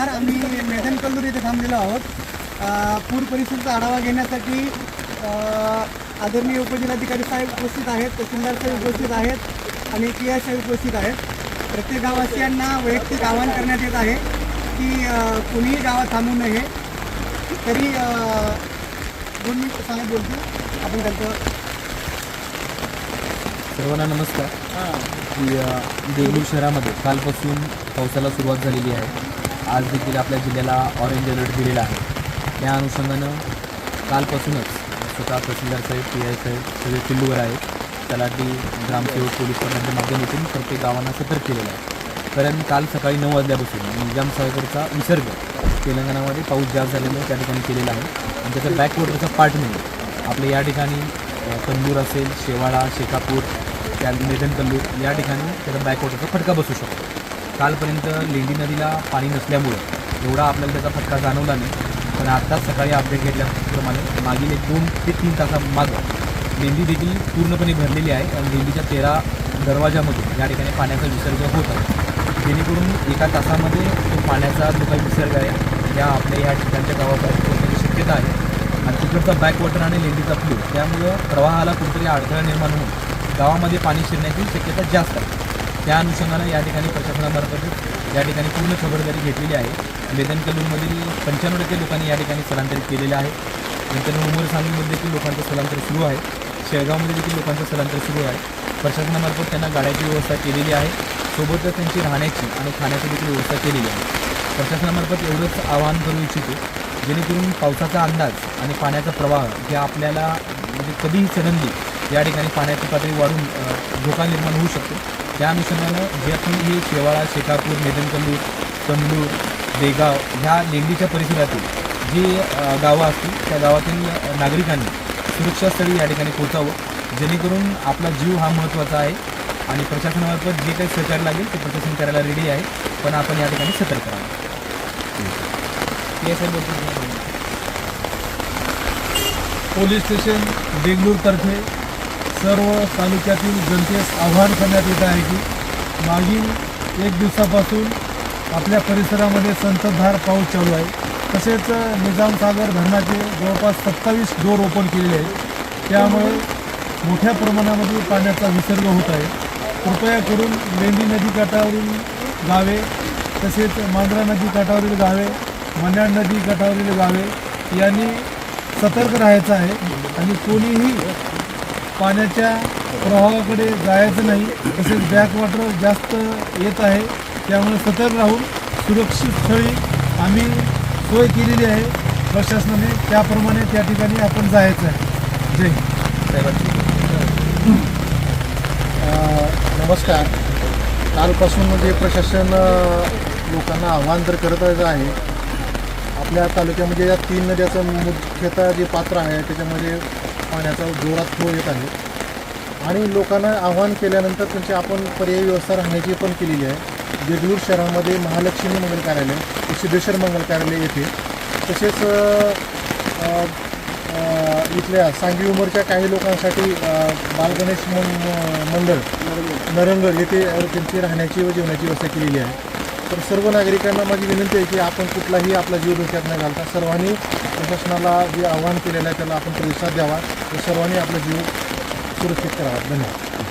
नमस्कार आम्ही मेदन कल्लूर येथे थांबलेलो आहोत. पूर परिस्थितीचा आढावा घेण्यासाठी आदरणीय उपजिल्हाधिकारी साहेब उपस्थित आहेत तहसीलदार साहेब उपस्थित आहेत आणि आय साहेब उपस्थित आहेत. प्रत्येक गाववासियांना वैयक्तिक आवाहन करण्यात येत आहे की कोणीही गावात थांबू नये. तरी दोन मिनिट सांगत बोलतो. आपण त्यांचं सर्वांना नमस्कार. की देगलूर शहरामध्ये कालपासून पावसाला सुरुवात झालेली आहे. आज देखील आपल्या जिल्ह्याला ऑरेंज अलर्ट दिलेला आहे. त्या अनुषंगानं कालपासूनच स्वतः तहसीलदार साहेब पी आय साहेब सगळे चिल्लूवर आहेत. तलाठी ग्रामसेवक पोलीस पथकांच्या माध्यमातून प्रत्येक गावांना सतर्क केलेलं आहे. कारण काल सकाळी नऊ वाजल्यापासून निजाम साहेबरचा विसर्ग तेलंगणामध्ये पाऊस जास्त झाल्यामुळे त्या ठिकाणी केलेला आहे. आणि त्याचा बॅकवॉटरचा पार्ट नाही. आपल्या या ठिकाणी तंदूर कंदूर असेल शेवाळा शेकापूर त्या मेदन कल्लूर या ठिकाणी त्याचा बॅकवॉटरचा फटका बसू शकतो. कालपर्यंत लेंडी नदीला पाणी नसल्यामुळं एवढा आपल्याला त्याचा फटका जाणवला नाही. पण आत्ताच सकाळी अपडेट घेतल्याप्रमाणे मागील एक दोन ते तीन तासामागं लेंडी देखील पूर्णपणे भरलेली आहे आणि लेंडीच्या तेरा दरवाजामध्ये या ठिकाणी पाण्याचा विसर्ग होत आहे. जेणेकरून एका तासामध्ये तो पाण्याचा जो काही विसर्ग आहे या आपल्या या ठिकाणच्या गावापर्यंत पोहोचण्याची शक्यता आहे. आणि तिकडचा बॅकवॉटर आणि लेंडीचा फ्लो त्यामुळं प्रवाहाला कुठेतरी अडथळा निर्माण होऊन गावामध्ये पाणी शिरण्याची शक्यता जास्त आहे. त्या अनुषंगानं या ठिकाणी प्रशासनामार्फत या ठिकाणी पूर्ण खबरदारी घेतलेली आहे. मेदनकलूरमधील पंच्याण्णव टक्के लोकांनी या ठिकाणी स्थलांतरित केलेलं आहे. नंतर उमर सांगलीमध्ये देखील लोकांचं स्थलांतर सुरू आहे. शेळगावमध्ये देखील लोकांचं स्थलांतर सुरू आहे. प्रशासनामार्फत त्यांना गाड्याची व्यवस्था केलेली आहे. सोबतच त्यांची राहण्याची आणि खाण्याची देखील व्यवस्था केलेली आहे. प्रशासनामार्फत एवढंच आवाहन करू इच्छितो जेणेकरून पावसाचा अंदाज आणि पाण्याचा प्रवाह हे आपल्याला म्हणजे कधीही सडनली या ठिकाणी पाण्याची पातळी वाढून धोका निर्माण होऊ शकतो. त्या अनुषंगानं जे आपण हे शेवाळा शेकापूर मेदनकल्लूर कंदूर बेगाव ह्या लेंडीच्या परिसरातील जी गावं असतील त्या गावातील नागरिकांनी सुरक्षास्थळी या ठिकाणी पोचावं जेणेकरून आपला जीव हा महत्त्वाचा आहे आणि प्रशासनामार्फत जे काही सहकार्य लागेल ते प्रशासन करायला रेडी आहे. पण आपण या ठिकाणी सतर्क राहावं. पोलीस स्टेशन बेंगळूरतर्फे सर्व तालुक्यातील जनतेस आवाहन करण्यात येत आहे की मागील एक दिवसापासून आपल्या परिसरामध्ये संततधार पाऊस चालू आहे. तसेच निजामसागर धरणाचे जवळपास सत्तावीस डोर ओपन केलेले आहेत. त्यामुळे मोठ्या प्रमाणामध्ये पाण्याचा विसर्ग होत आहे. कृपया करून लेंडी नदीकाठावरील गावे तसेच मांजरा नदीकाठावरील गावे मन्याड नदीकाठावरील गावे यांनी सतर्क राहायचं आहे आणि कोणीही पाण्याच्या प्रवाहाकडे जायचं नाही तसेच बॅकवॉटर जास्त येत आहे त्यामुळे सतर्क राहून सुरक्षित स्थळी आम्ही सोय केलेली आहे प्रशासनाने. त्याप्रमाणे त्या ठिकाणी आपण जायचं आहे. जय नमस्कार. कालपासून म्हणजे प्रशासन लोकांना आव्हान तर करतच आहे. आपल्या तालुक्यामध्ये या तीन नद्याचं मुख्यतः जे पात्र आहे त्याच्यामध्ये पाण्याचा जोरात फ्लो येत आहे. आणि लोकांना आव्हान केल्यानंतर त्यांची आपण पर्यायी व्यवस्था राहण्याची पण केलेली आहे. देगलूर शहरामध्ये महालक्ष्मी मंगल कार्यालय सिद्धेश्वर मंगल कार्यालय येथे. तसेच इथल्या सांगवी उमरच्या काही लोकांसाठी बालगणेश मंडळ नरंगड येथे त्यांची राहण्याची व जेवणाची व्यवस्था केलेली आहे. तर सर्व नागरिकांना माझी विनंती आहे की आपण कुठलाही आपला जीव धोक्यात न घालता सर्वांनी प्रशासनाला जे आव्हान केलेलं आहे त्याला आपण प्रतिसाद द्यावा व सर्वांनी आपला जीव सुरक्षित करावा. धन्यवाद.